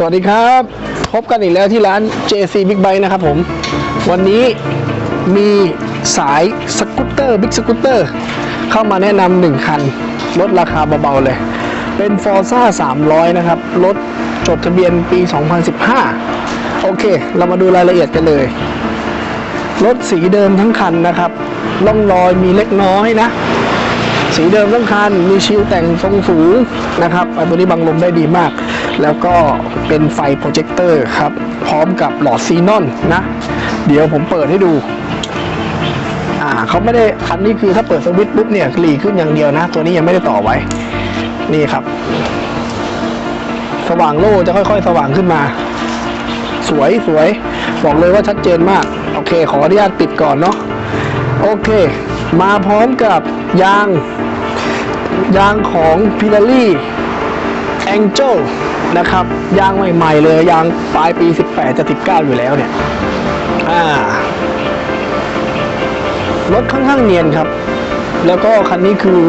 สวัสดีครับ พบกันอีกแล้วที่ร้าน JC Big Bike นะครับผม วันนี้มีสายสกูตเตอร์บิ๊กสกูตเตอร์เข้ามาแนะนำหนึ่งคัน ลดราคาเบาๆเลย เป็น Forza 300 นะครับ รถจดทะเบียนปี 2015 โอเค เรามาดูรายละเอียดกันเลย รถสีเดิมทั้งคันนะครับล่องรอยมีเล็กน้อยนะ สีเดิมทั้งคัน มีชิลแต่งทรงสูงนะครับอันตัวนี้บังลมได้ดีมาก แล้วก็เป็นไฟโปรเจคเตอร์ครับ พร้อมกับหลอดซีนอนนะ เดี๋ยวผมเปิดให้ดูอ่าเขาไม่ได้คันนี้คือถ้าเปิดสวิตช์ปุ๊บเนี่ยหลีขึ้นอย่างเดียวนะ ตัวนี้ยังไม่ได้ต่อไว้ นี่ครับ สว่างโล่จะค่อย ๆ สว่างขึ้นมา สวยสวยบอกเลยว่าชัดเจนมาก โอเค ขออนุญาตปิดก่อนเนาะโอเค มาพร้อมกับยาง ยางของ p i r a l l i Angel นะครับยางใหม่ๆเลยยางปลายปี 18 จะ 19 อยู่แล้วเนี่ยอ่ารถค่อนข้างเนียนครับ แล้วก็คันนี้คือ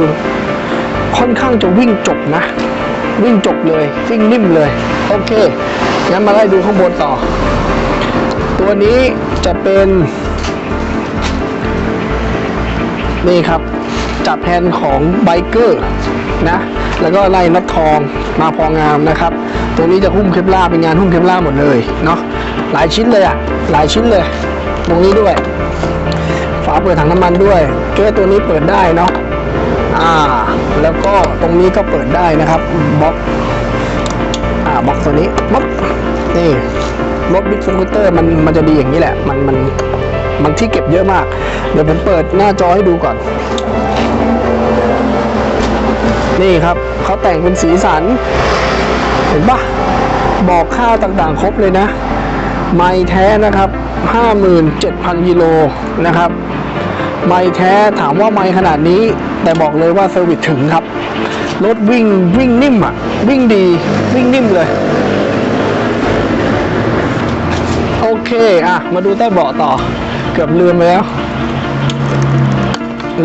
ค่อนข้างจะวิ่งจบนะ วิ่งจบเลยวิ่งนิ่มเลย โอเค งั้นมาไล่ดูข้างบนต่อ ตัวนี้จะเป็น นี่ครับ จับแทนของไบเกอร์นะ แล้วก็ไล่นัดทองมาพองามนะครับ ตัวนี้จะหุ้มเคปล่าเป็นงานหุ้มเคปล่าหมดเลยเนาะหลายชิ้นเลยอะหลายชิ้นเลยตรงนี้ด้วย ฝาเปิดถังน้ำมันด้วยเกตัวนี้เปิดได้เนาะอ่า แล้วก็ตรงนี้ก็เปิดได้นะครับบล็อกอ่าบล็อกตัวนี้บล็อกนี่รถบิ๊กสกูตเตอร์มันมันจะดีอย่างนี้แหละ มันมันมันที่เก็บเยอะมาก เดี๋ยวผมเปิดหน้าจอให้ดูก่อน นี่ครับเขาแต่งเป็นสีสัน เห็นปะบอกค่าต่างๆ ครบเลยนะ ไม้แท้นะครับ 57,000กิโลนะครับ ไม้แท้ถามว่าไม้ขนาดนี้ แต่บอกเลยว่าเซอร์วิสถึงครับ รถวิ่งวิ่งนิ่มอะวิ่งดีวิ่งนิ่มเลย โอเคอะมาดูใต้เบาะต่อ เกือบลืมไปแล้ว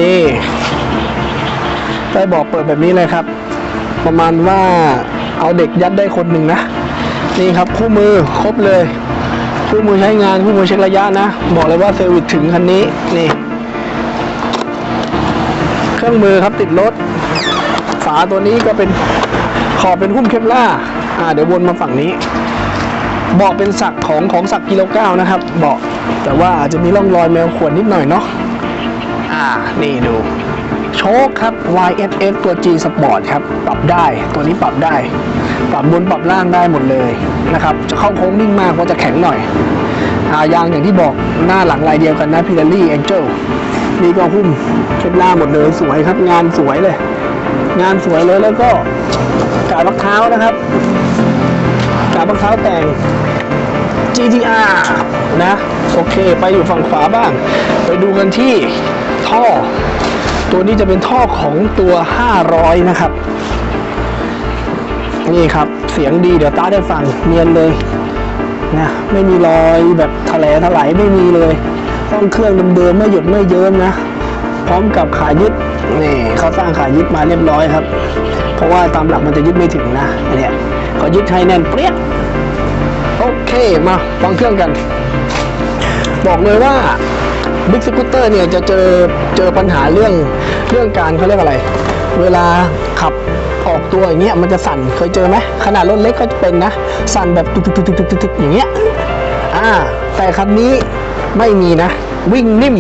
นี่ ใต้บาะเปิดแบบนี้เลยครับ ประมาณว่าเอาเด็กยัดได้คนหนึ่งนะ นี่ครับคู่มือครบเลย คู่มือใช้งานคู่มือเช็คระยะนะ บอกเลยว่าเซอร์วิสถึงคันนี้นี่ เครื่องมือครับติดรถ ฝาตัวนี้ก็เป็นขอบเป็นหุ้มเคปล่าอ่าเดี๋ยววนมาฝั่งนี้เบาะเป็นสักของของสักกิโลเก้านะครับเบาะแต่ว่าอาจจะมีร่องรอยแมวขวนนิดหน่อยเนาะอ่านี่ดู โชคครับ YSF ตัว G Sport ครับ ปรับได้ ตัวนี้ปรับได้ ปรับบนปรับล่างได้หมดเลยนะครับ จะเข้าโค้งนิ่งมากก็จะแข็งหน่อยอายางอย่างที่บอกหน้าหลังลายเดียวกันนะ Pirelli Angel นี่ก็หุ้มเคปล่าหมดเลยสวยครับ งานสวยเลย งานสวยเลยแล้วก็กาบพักเท้านะครับกาบพักเท้าแต่ง GTR นะ โอเค ไปอยู่ฝั่งขวาบ้าง ไปดูกันที่ท่อ ตัวนี้จะเป็นท่อของตัว 500 นะครับ นี่ครับเสียงดีเดี๋ยวตาได้ฟังเนียนเลยนะไม่มีรอยแบบทะเลถลายไม่มีเลยห้องเครื่องเดิมๆไม่หยุดไม่เยิ้มนะ พร้อมกับขายึดนี่เขาสร้างขายึดมาเรียบร้อยครับ เพราะว่าตามหลักมันจะยึดไม่ถึงนะอันเนี่ยเขายึดให้แน่นเปรี้ยโอเคมาฟังเครื่องกัน บอกเลยว่า บิ๊กสกูตเตอร์เนี่ยจะเจอเจอปัญหาเรื่องเรื่องการเขาเรียกอะไร เวลาขับออกตัวอย่างเงี้ยมันจะสั่นเคยเจอไหมขนาดรถเล็กก็จะเป็นนะ สั่นแบบตึกตึกตึกตึกตึกอย่างเงี้ยอ่าแต่คันนี้ไม่มีนะ วิ่งนิ่ม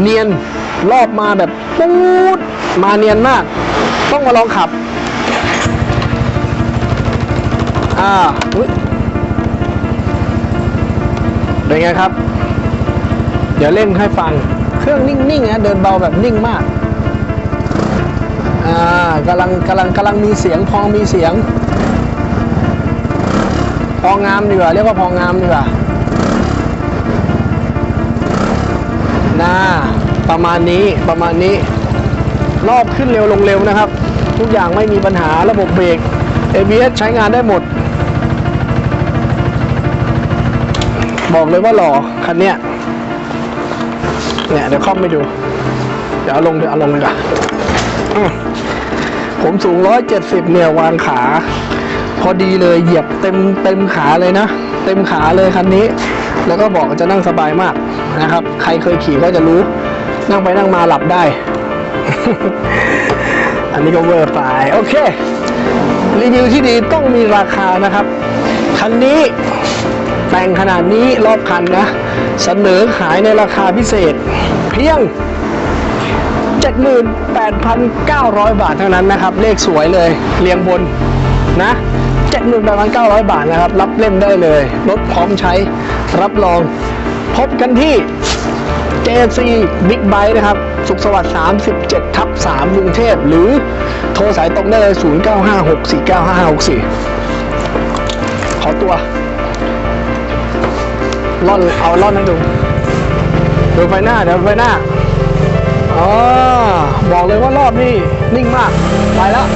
เนียนรอบมาแบบปูดมาเนียนมาก ต้องมาลองขับอ่าอุ๊ยเป็นไงครับ ดี๋ยวเล่นให้ฟัง เครื่องนิ่งๆนะเดินเบาแบบนิ่งมากอ่ากำลังกำลังกำลังมีเสียงพอมีเสียง พองามดีกว่าเรียกว่าพองามดีกว่าน่าประมาณนี้ประมาณนี้ รอบขึ้นเร็วลงเร็วนะครับ ทุกอย่างไม่มีปัญหาระบบเบรก ABS ใช้งานได้หมด บอกเลยว่าหล่อคันเนี้ย เนี่ยเดี๋ยวคล่อมไปดู เดี๋ยวเอาลงเดี๋ยวเอาลงเลยก่อนอืมผมสูงร้อยเจ็ดสิบเนี่ยวางขา พอดีเลยเหยียบเต็มเต็มขาเลยนะ เต็มขาเลยคันนี้ แล้วก็บอกจะนั่งสบายมากนะครับ ใครเคยขี่ก็จะรู้ นั่งไปนั่งมาหลับได้ อันนี้ก็เวอร์ไปโอเค รีวิวที่ดีต้องมีราคานะครับ คันนี้ แต่งขนาดนี้รอบคันนะ เสนอขายในราคาพิเศษ เพียง 78,900 บาทเท่านั้นนะครับ เลขสวยเลยเรียงบนนะ78,900 บาทนะครับ รับเล่มได้เลยรถพร้อมใช้รับรอง พบกันที่ JC Big Bike นะครับ สุขสวัสดิ์ 37 ทับ3กรุงเทพ หรือโทรสายตรงได้เลย 0956495564 ขอตัว ล่อนเอาล่อนให้ดูดูไฟหน้าเดี๋ยวไฟหน้าอ๋อบอกเลยว่ารอบนี้นิ่งมากไปแล้ว